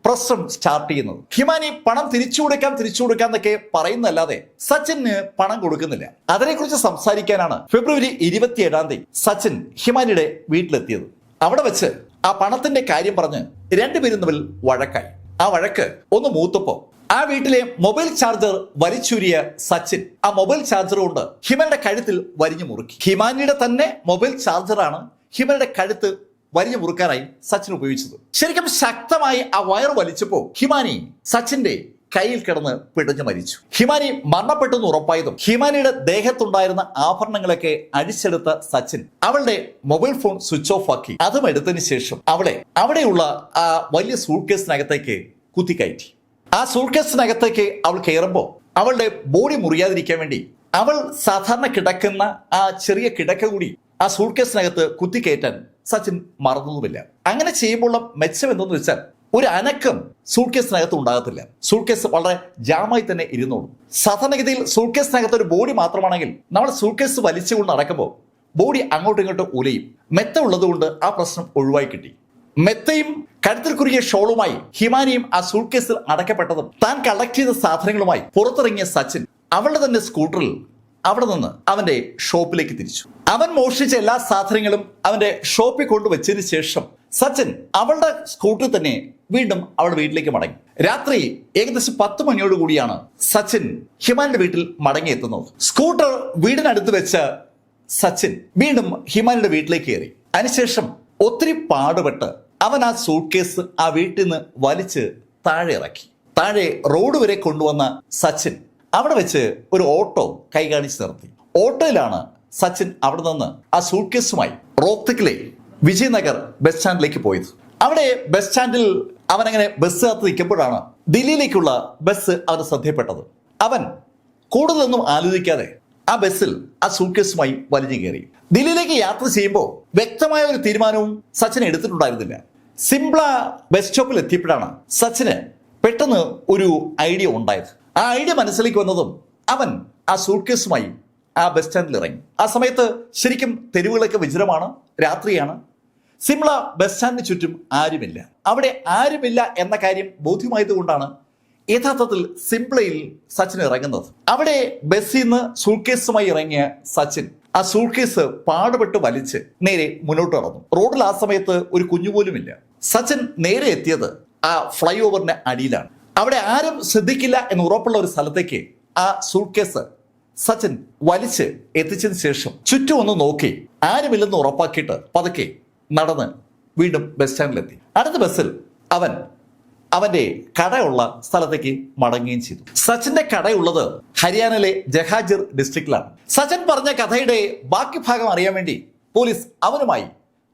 പ്രശ്നം സ്റ്റാർട്ട് ചെയ്യുന്നത്. ഹിമാനി പണം തിരിച്ചു കൊടുക്കാം തിരിച്ചു കൊടുക്കാം എന്നൊക്കെ പറയുന്നല്ലാതെ സച്ചിന് പണം കൊടുക്കുന്നില്ല. അതിനെക്കുറിച്ച് സംസാരിക്കാനാണ് ഫെബ്രുവരി ഇരുപത്തിയേഴാം തീയതി സച്ചിൻ ഹിമാനിയുടെ വീട്ടിലെത്തിയത്. അവിടെ വെച്ച് ആ പണത്തിന്റെ കാര്യം പറഞ്ഞ് രണ്ടുപേരും തമ്മിൽ വഴക്കായി. ആ വഴക്ക് ഒന്ന് മൂത്തപ്പോ. ആ വീട്ടിലെ മൊബൈൽ ചാർജർ വലിച്ചൂരിയ സച്ചിൻ. ആ മൊബൈൽ ചാർജർ കൊണ്ട് ഹിമയുടെ കഴുത്തിൽ വരിഞ്ഞു മുറുക്കി. ഹിമാനിയുടെ തന്നെ മൊബൈൽ ചാർജറാണ് ഹിമന്റെ കഴുത്ത് വലിഞ്ഞു മുറുക്കാനായി സച്ചിൻ ഉപയോഗിച്ചത്. ശരിക്കും ശക്തമായി ആ വയർ വലിച്ചപ്പോ ഹിമാനി സച്ചിന്റെ കയ്യിൽ കിടന്ന് പിടഞ്ഞു മരിച്ചു. ഹിമാനി മരണപ്പെട്ടെന്ന് ഉറപ്പായതും ഹിമാനിയുടെ ദേഹത്തുണ്ടായിരുന്ന ആഭരണങ്ങളൊക്കെ അഴിച്ചെടുത്ത സച്ചിൻ അവളുടെ മൊബൈൽ ഫോൺ സ്വിച്ച് ഓഫ് ആക്കി. അതും എടുത്തതിന് ശേഷം അവളെ അവിടെയുള്ള ആ വലിയ സൂട്ട്കേസിനകത്തേക്ക് കുത്തിക്കയറ്റി. ആ സൂട്ട്കേസിനകത്തേക്ക് അവൾ കയറുമ്പോൾ അവളുടെ ബോഡി മുറിയാതിരിക്കാൻ വേണ്ടി അവൾ സാധാരണ കിടക്കുന്ന ആ ചെറിയ കിടക്ക കൂടി ആ സൂട്ട്കേസിനകത്ത് കുത്തിക്കയറ്റാൻ സച്ചിൻ മറന്നതുമില്ല. അങ്ങനെ ചെയ്യുമ്പോഴുള്ള മെച്ചം എന്തെന്ന് വെച്ചാൽ ഒരു അനക്കം സൂട്ട് കേസിനകത്ത് ഉണ്ടാകത്തില്ല. സൂട്ട് വളരെ ജാമായി തന്നെ ഇരുന്നോളും. സാധാരണഗതിയിൽ സൂട്ട് കേസിനകത്ത് ഒരു ബോഡി മാത്രമാണെങ്കിൽ നമ്മൾ സൂക്കേസ് കേസ് വലിച്ചുകൊണ്ട് നടക്കുമ്പോൾ ബോഡി അങ്ങോട്ടും ഇങ്ങോട്ടും ഉലയും. മെത്ത ഉള്ളതുകൊണ്ട് ആ പ്രശ്നം ഒഴിവായി കിട്ടി. മെത്തയും കഴുത്തിൽ കുറുകിയ ഷോളുമായി ഹിമാനിയും ആ സൂക്കേസിൽ അടക്കപ്പെട്ടതും താൻ കളക്ട് ചെയ്ത സാധനങ്ങളുമായി പുറത്തിറങ്ങിയ സച്ചിൻ അവളുടെ തന്നെ സ്കൂട്ടറിൽ അവിടെ നിന്ന് അവന്റെ ഷോപ്പിലേക്ക് തിരിച്ചു. അവൻ മോഷ്ടിച്ച എല്ലാ സാധനങ്ങളും അവന്റെ ഷോപ്പിൽ കൊണ്ടുവച്ചതിന് ശേഷം സച്ചിൻ അവളുടെ സ്കൂട്ടറിൽ തന്നെ വീണ്ടും അവളുടെ വീട്ടിലേക്ക് മടങ്ങി. രാത്രി ഏകദേശം പത്ത് മണിയോട് കൂടിയാണ് സച്ചിൻ ഹിമാലിന്റെ വീട്ടിൽ മടങ്ങിയെത്തുന്നത്. സ്കൂട്ടർ വീടിനടുത്ത് വെച്ച് സച്ചിൻ വീണ്ടും ഹിമാലിന്റെ വീട്ടിലേക്ക് കയറി. അതിനുശേഷം ഒത്തിരി പാടുപെട്ട് അവൻ ആ സൂട്ട്കേസ് ആ വീട്ടിൽ നിന്ന് വലിച്ച് താഴെ ഇറക്കി. താഴെ റോഡ് വരെ കൊണ്ടുവന്ന സച്ചിൻ അവിടെ വെച്ച് ഒരു ഓട്ടോ കൈ കാണിച്ച് നിർത്തി. ഓട്ടോയിലാണ് സച്ചിൻ അവിടെ നിന്ന് ആ സൂട്ട് കേസുമായി റോത്തക്കിലെ വിജയനഗർ ബസ് സ്റ്റാൻഡിലേക്ക് പോയത്. അവിടെ ബസ് സ്റ്റാൻഡിൽ അവൻ അങ്ങനെ ബസ് കാത്ത് നിൽക്കുമ്പോഴാണ് ദില്ലിയിലേക്കുള്ള ബസ് അവന് ശ്രദ്ധയപ്പെട്ടത് അവൻ കൂടുതലൊന്നും ആലോചിക്കാതെ ആ ബസ്സിൽ ആ സൂക്കേസുമായി കേസുമായി വലിഞ്ഞു കയറി. ദില്ലിയിലേക്ക് യാത്ര ചെയ്യുമ്പോൾ വ്യക്തമായ ഒരു തീരുമാനവും സച്ചിൻ എടുത്തിട്ടുണ്ടായിരുന്നില്ല. സിംപ്ല ബസ് സ്റ്റോപ്പിൽ എത്തിയപ്പോഴാണ് സച്ചിന് പെട്ടെന്ന് ഒരു ഐഡിയ ഉണ്ടായത്. ആ ഐഡിയ മനസ്സിലേക്ക് വന്നതും അവൻ ആ സൂട്ട്കേസുമായി ആ ബസ് സ്റ്റാൻഡിൽ ഇറങ്ങി. ആ സമയത്ത് ശരിക്കും തെരുവുകളൊക്കെ വിജനമാണ് രാത്രിയാണ്. സിംല ബസ് സ്റ്റാൻഡിന് ചുറ്റും ആരുമില്ല. അവിടെ ആരുമില്ല എന്ന കാര്യം ബോധ്യമായതുകൊണ്ടാണ് യഥാർത്ഥത്തിൽ സിംപ്ലയിൽ സച്ചിൻ ഇറങ്ങുന്നത്. അവിടെ ബസ്സിൽ നിന്ന് സൂട്ട്കേസുമായി ഇറങ്ങിയ സച്ചിൻ ആ സൂട്ട്കേസ് പാടുപെട്ട് വലിച്ച് നേരെ മുന്നോട്ട് നടന്നു. റോഡിൽ ആ സമയത്ത് ഒരു കുഞ്ഞുപോലുമില്ല സച്ചിൻ നേരെ എത്തിയത് ആ ഫ്ലൈ ഓവറിന്റെ അടിയിലാണ്. അവിടെ ആരും ശ്രദ്ധിക്കില്ല എന്ന് ഉറപ്പുള്ള ഒരു സ്ഥലത്തേക്ക് ആ സൂട്ട്കേസ് സച്ചിൻ വലിച്ച് എത്തിച്ചതിന് ശേഷം ചുറ്റും ഒന്ന് നോക്കി. ആരുമില്ലെന്ന് ഉറപ്പാക്കിയിട്ട് പതുക്കെ നടന്ന് വീണ്ടും ബസ് സ്റ്റാൻഡിലെത്തി അടുത്ത ബസ്സിൽ അവൻ അവന്റെ കടയുള്ള സ്ഥലത്തേക്ക് മടങ്ങുകയും ചെയ്തു. സച്ചിന്റെ കടയുള്ളത് ഹരിയാനയിലെ ജഹാജിർ ഡിസ്ട്രിക്റ്റിലാണ് സച്ചിൻ പറഞ്ഞ കഥയുടെ ബാക്കി ഭാഗം അറിയാൻ വേണ്ടി പോലീസ് അവനുമായി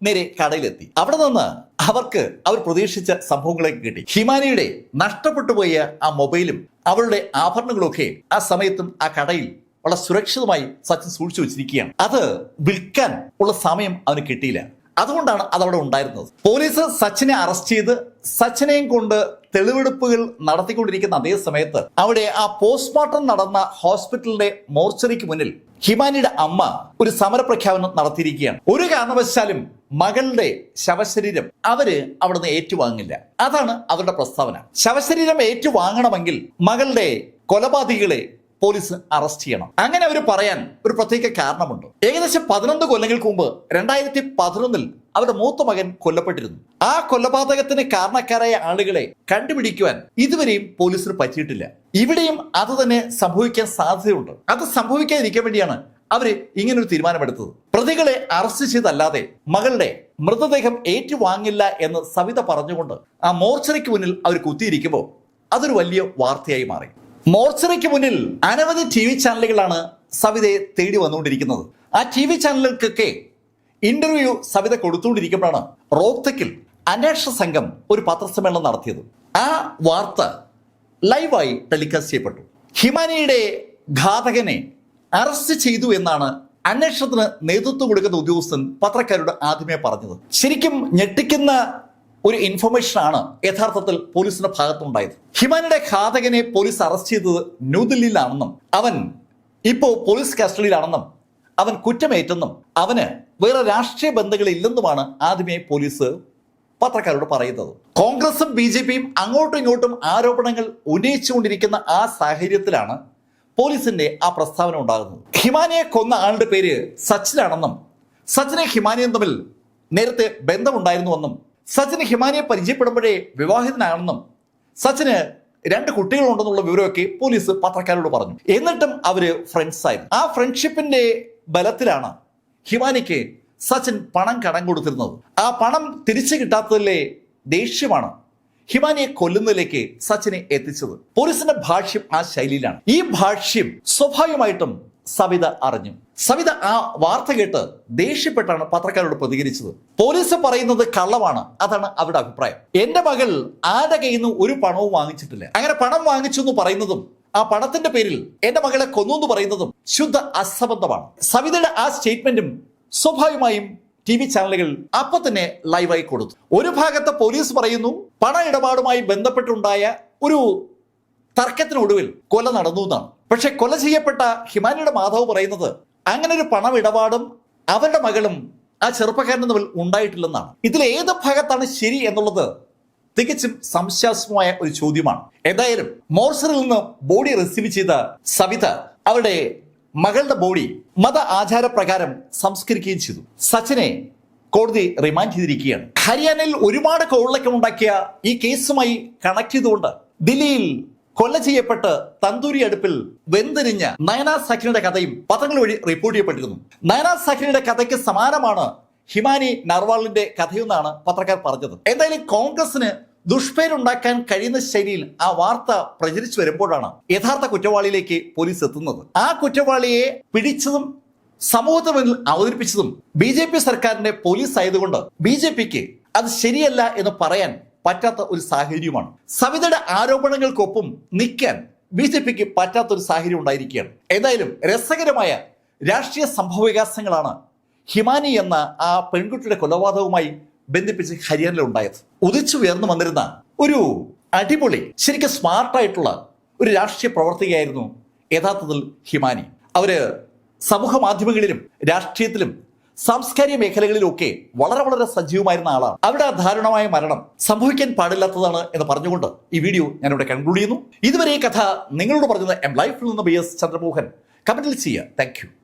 നേരെ കടയിലെത്തി. അവിടെ നിന്ന് അവർക്ക് അവർ പ്രതീക്ഷിച്ച സംഭവങ്ങളൊക്കെ കിട്ടി. ഹിമാനിയുടെ നഷ്ടപ്പെട്ടു പോയ ആ മൊബൈലും അവളുടെ ആഭരണങ്ങളൊക്കെ ആ സമയത്തും ആ കടയിൽ വളരെ സുരക്ഷിതമായി സച്ചിൻ സൂക്ഷിച്ചു വെച്ചിരിക്കുകയാണ്. അത് വിൽക്കാൻ ഉള്ള സമയം അവന് കിട്ടിയില്ല. അതുകൊണ്ടാണ് അതവിടെ ഉണ്ടായിരുന്നത്. പോലീസ് സച്ചിനെ അറസ്റ്റ് ചെയ്ത് സച്ചിനെയും കൊണ്ട് തെളിവെടുപ്പുകൾ നടത്തിക്കൊണ്ടിരിക്കുന്ന അതേ സമയത്ത് അവിടെ ആ പോസ്റ്റ്മോർട്ടം നടന്ന ഹോസ്പിറ്റലിന്റെ മോർച്ചറിക്ക് മുന്നിൽ ഹിമാനിയുടെ അമ്മ ഒരു സമരപ്രഖ്യാപനം നടത്തിയിരിക്കുകയാണ്. ഒരു കാരണവശാലും മകളുടെ ശവശരീരം അവർ അവിടുന്ന് ഏറ്റുവാങ്ങില്ല. അതാണ് അവരുടെ പ്രസ്താവന. ശവശരീരം ഏറ്റുവാങ്ങണമെങ്കിൽ മകളുടെ കൊലപാതകികളെ പോലീസ് അറസ്റ്റ് ചെയ്യണം. അങ്ങനെ അവർ പറയാൻ ഒരു പ്രത്യേക കാരണമുണ്ട്. ഏകദേശം പതിനൊന്ന് കൊല്ലങ്ങൾക്ക് മുമ്പ് രണ്ടായിരത്തി പതിനൊന്നിൽ അവരുടെ മൂത്ത മകൻ കൊല്ലപ്പെട്ടിരുന്നു. ആ കൊലപാതകത്തിന് കാരണക്കാരായ ആളുകളെ കണ്ടുപിടിക്കുവാൻ ഇതുവരെയും പോലീസിന് പറ്റിയിട്ടില്ല. ഇവിടെയും അത് തന്നെ സംഭവിക്കാൻ സാധ്യതയുണ്ട്. അത് സംഭവിക്കാതിരിക്കാൻ വേണ്ടിയാണ് അവർ ഇങ്ങനൊരു തീരുമാനമെടുത്തത്. പ്രതികളെ അറസ്റ്റ് ചെയ്തല്ലാതെ മകളുടെ മൃതദേഹം ഏറ്റുവാങ്ങില്ല എന്ന് സവിത പറഞ്ഞുകൊണ്ട് ആ മോർച്ചറിക്ക് മുന്നിൽ അവർ കുത്തിയിരിക്കുമ്പോൾ അതൊരു വലിയ വാർത്തയായി മാറി. മോർച്ചറിക്ക് മുന്നിൽ അനവധി ടി വി ചാനലുകളാണ് സവിതയെ തേടി വന്നുകൊണ്ടിരിക്കുന്നത്. ആ ടി വി ചാനലുകൾക്കൊക്കെ ഇന്റർവ്യൂ സവിത കൊടുത്തുകൊണ്ടിരിക്കുമ്പോഴാണ് റോത്തക്കിൽ അന്വേഷണ സംഘം ഒരു പത്രസമ്മേളനം നടത്തിയത്. ആ വാർത്ത ലൈവായി ടെലികാസ്റ്റ് ചെയ്യപ്പെട്ടു. ഹിമാനിയുടെ ഘാതകനെ അറസ്റ്റ് ചെയ്തു എന്നാണ് അന്വേഷണത്തിന് നേതൃത്വം കൊടുക്കുന്ന ഉദ്യോഗസ്ഥൻ പത്രക്കാരോട് ആദ്യമേ പറഞ്ഞത്. ശരിക്കും ഞെട്ടിക്കുന്ന ഒരു ഇൻഫർമേഷൻ ആണ് യഥാർത്ഥത്തിൽ പോലീസിന്റെ ഭാഗത്തുണ്ടായത്. ഹിമാനിയുടെ ഘാതകനെ പോലീസ് അറസ്റ്റ് ചെയ്തത് ന്യൂഡൽഹിയിലാണെന്നും അവൻ ഇപ്പോ പോലീസ് കസ്റ്റഡിയിലാണെന്നും അവൻ കുറ്റമേറ്റെന്നും അവന് വേറെ രാഷ്ട്രീയ ബന്ധങ്ങളില്ലെന്നുമാണ് ആദ്യമേ പോലീസ് പത്രക്കാരോട് പറയുന്നത്. കോൺഗ്രസും ബി ജെ പിയും അങ്ങോട്ടും ഇങ്ങോട്ടും ആരോപണങ്ങൾ ഉന്നയിച്ചുകൊണ്ടിരിക്കുന്ന ആ സാഹചര്യത്തിലാണ് പോലീസിന്റെ ആ പ്രസ്താവന ഉണ്ടാകുന്നത്. ഹിമാനിയെ കൊന്ന ആളുടെ പേര് സച്ചിനാണെന്നും സച്ചിനെ ഹിമാനിയും തമ്മിൽ നേരത്തെ ബന്ധമുണ്ടായിരുന്നുവെന്നും സച്ചിന് ഹിമാനിയെ പരിചയപ്പെടുമ്പോഴേ വിവാഹിതനാണെന്നും സച്ചിന് രണ്ട് കുട്ടികളുണ്ടെന്നുള്ള വിവരമൊക്കെ പോലീസ് പത്രക്കാരോട് പറഞ്ഞു. എന്നിട്ടും അവർ ഫ്രണ്ട്സ് ആയിരുന്നു. ആ ഫ്രണ്ട്ഷിപ്പിന്റെ ബലത്തിലാണ് ഹിമാനിക്ക് സച്ചിൻ പണം കടം കൊടുത്തിരുന്നത്. ആ പണം തിരിച്ചു കിട്ടാത്തതിലെ ദേഷ്യമാണ് ഹിമാനിയെ കൊല്ലുന്നതിലേക്ക് സച്ചിനെ എത്തിച്ചത്. പോലീസിന്റെ ഭാഷ്യം ആ ശൈലിയിലാണ്. ഈ ഭാഷ്യം സ്വാഭാവികമായിട്ടും സവിത അറിഞ്ഞു. സവിത ആ വാർത്ത കേട്ട് ദേഷ്യപ്പെട്ടാണ് പത്രക്കാരോട് പ്രതികരിച്ചത്. പോലീസ് പറയുന്നത് കള്ളമാണ്. അതാണ് അവരുടെ അഭിപ്രായം. എന്റെ മകൾ ആരുടെ കയ്യിൽ നിന്ന് ഒരു പണവും വാങ്ങിച്ചിട്ടില്ല. അങ്ങനെ പണം വാങ്ങിച്ചു എന്ന് പറയുന്നതും ആ പണത്തിന്റെ പേരിൽ എന്റെ മകളെ കൊന്നു എന്ന് പറയുന്നതും ശുദ്ധ അസംബന്ധമാണ്. സവിതയുടെ ആ സ്റ്റേറ്റ്മെന്റും സ്വാഭാവികമായും ടി വി ചാനലുകൾ അപ്പൊ തന്നെ ലൈവായി കൊടുത്തു. ഒരു ഭാഗത്ത് പോലീസ് പറയുന്നു പണ ഇടപാടുമായി ബന്ധപ്പെട്ടുണ്ടായ ഒരു തർക്കത്തിനൊടുവിൽ കൊല നടന്നു എന്നാണ്. പക്ഷെ കൊല ചെയ്യപ്പെട്ട ഹിമാനിയുടെ മാധവ് പറയുന്നത് അങ്ങനെ ഒരു പണം ഇടപാടും അവരുടെ മകളും ആ ചെറുപ്പക്കാരനും തമ്മിൽ ഉണ്ടായിട്ടില്ലെന്നാണ്. ഇതിൽ ഏത് ഭാഗത്താണ് ശരി എന്നുള്ളത് തികച്ചും സംശയാസ്പമായ ഒരു ചോദ്യമാണ്. എന്തായാലും മോർസറിൽ നിന്ന് ബോഡി റിസീവ് ചെയ്ത സവിത അവരുടെ മകളുടെ ബോഡി മത ആചാരപ്രകാരം സംസ്കരിക്കുകയും ചെയ്തു. സച്ചിനെ കോടതി റിമാൻഡ് ചെയ്തിരിക്കുകയാണ്. ഹരിയാനയിൽ ഒരുപാട് കോളിളക്കം ഉണ്ടാക്കിയ ഈ കേസുമായി കണക്ട് ചെയ്തുകൊണ്ട് ദില്ലിയിൽ കൊല്ല ചെയ്യപ്പെട്ട് തന്തൂരി അടുപ്പിൽ വെന്തിരിഞ്ഞ നയന സഖിനിയുടെ കഥയും പത്രങ്ങൾ വഴി റിപ്പോർട്ട് ചെയ്യപ്പെട്ടിരുന്നു. നയന സഖിനിയുടെ കഥയ്ക്ക് സമാനമാണ് ഹിമാനി നർവാളിന്റെ കഥയെന്നാണ് പത്രക്കാർ പറഞ്ഞത്. എന്തായാലും കോൺഗ്രസിന് ദുഷ്പേരുണ്ടാക്കാൻ കഴിയുന്ന ശൈലിയിൽ ആ വാർത്ത പ്രചരിച്ചു വരുമ്പോഴാണ് യഥാർത്ഥ കുറ്റവാളിയിലേക്ക് പോലീസ് എത്തുന്നത്. ആ കുറ്റവാളിയെ പിടിച്ചതും സമൂഹത്തിന് മുന്നിൽ അവതരിപ്പിച്ചതും ബി ജെ പി സർക്കാരിന്റെ പോലീസ് ആയതുകൊണ്ട് ബി ജെ പിക്ക് അത് ശരിയല്ല എന്ന് പറയാൻ പറ്റാത്ത ഒരു സാഹചര്യമാണ്. സവിതയുടെ ആരോപണങ്ങൾക്കൊപ്പം നിൽക്കാൻ ബി ജെ പിക്ക് പറ്റാത്ത ഒരു സാഹചര്യം ഉണ്ടായിരിക്കുകയാണ്. എന്തായാലും രസകരമായ രാഷ്ട്രീയ സംഭവവികാസങ്ങളാണ് ഹിമാനി എന്ന ആ പെൺകുട്ടിയുടെ കൊലപാതകവുമായി ബന്ധിപ്പിച്ച് ഹരിയാനയിൽ ഉണ്ടായത്. ഉദിച്ചു ഉയർന്നു വന്നിരുന്ന ഒരു അടിപൊളി ശരിക്കും സ്മാർട്ടായിട്ടുള്ള ഒരു രാഷ്ട്രീയ പ്രവർത്തകയായിരുന്നു യഥാർത്ഥത്തിൽ ഹിമാനി. അവർ സമൂഹ മാധ്യമങ്ങളിലും രാഷ്ട്രീയത്തിലും സാംസ്കാരിക മേഖലകളിലൊക്കെ വളരെ വളരെ സജീവമായിരുന്ന ആളാണ്. അവിടെ ആ ദാരുണമായ മരണം സംഭവിക്കാൻ പാടില്ലാത്തതാണ് എന്ന് പറഞ്ഞുകൊണ്ട് ഈ വീഡിയോ ഞാനിവിടെ കൺക്ലൂഡ് ചെയ്യുന്നു. ഇതുവരെ ഈ കഥ നിങ്ങളോട് പറഞ്ഞത് എം ലൈഫിൽ നിന്ന് ബി എസ് ചന്ദ്രമോഹൻ. കമന്റിൽ ചെയ്യുക. താങ്ക്